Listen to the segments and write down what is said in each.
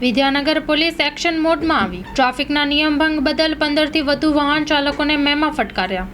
Vidyanagar police action મોડમાં આવી. ટ્રાફિકના નિયમ ભંગ બદલ પંદરથી વધુ વાહન ચાલકોને મેમા ફટકાર્યા.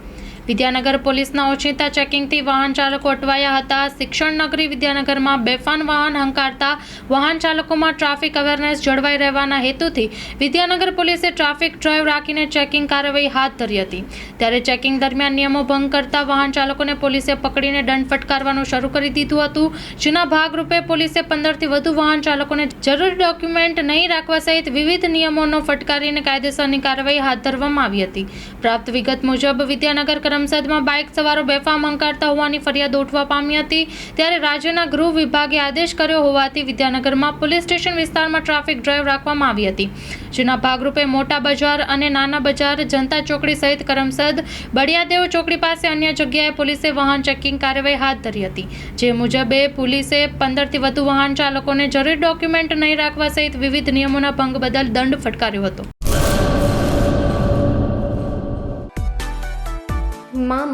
વિદ્યાનગર પોલીસના ઓછીતા ચેકિંગથી વાહન ચાલકો અટવાયા હતા. શિક્ષણ નગરી વિદ્યાનગરમાં બેફાન વાહન હંકારતા વાહન ચાલકોમાં ટ્રાફિક અવેરનેસ જળવાઈ રહેવાના હેતુથી વિદ્યાનગર પોલીસે ટ્રાફિક ડ્રાઈવ રાખીને ચેકિંગ કાર્યવાહી હાથ ધરી હતી. ત્યારે ચેકિંગ દરમિયાન નિયમો ભંગ કરતા વાહન ચાલકોને પોલીસે પકડીને દંડ ફટકારવાનું શરૂ કરી દીધું હતું. જેના ભાગરૂપે પોલીસે પંદરથી વધુ વાહન ચાલકોને જરૂરી ડોક્યુમેન્ટ નહીં રાખવા સહિત વિવિધ નિયમોનો ફટકારીને કાયદેસરની કાર્યવાહી હાથ ધરવામાં આવી હતી. પ્રાપ્ત વિગત મુજબ વિદ્યાનગર કરમસદમાં બાઇક સવારો બેફામ અંકારતા હોવાની ફરિયાદ ઉઠવા પામી હતી. ત્યારે રાજ્યના ગૃહ વિભાગે આદેશ કર્યો હોવાથી વિદ્યાનગરમાં પોલીસ સ્ટેશન વિસ્તારમાં ટ્રાફિક ડ્રાઈવ રાખવામાં આવી હતી. જેના ભાગરૂપે મોટા બજાર અને નાના બજાર, જનતા ચોકડી સહિત કરમસદ, બળિયાદેવ ચોકડી પાસે અન્ય જગ્યાએ પોલીસે વાહન ચેકિંગ કાર્યવાહી હાથ ધરી હતી. જે મુજબે પોલીસે પંદરથી વધુ વાહન ચાલકોને જરૂરી ડોક્યુમેન્ટ નહીં રાખવા સહિત વિવિધ નિયમોના ભંગ બદલ દંડ ફટકાર્યો હતો.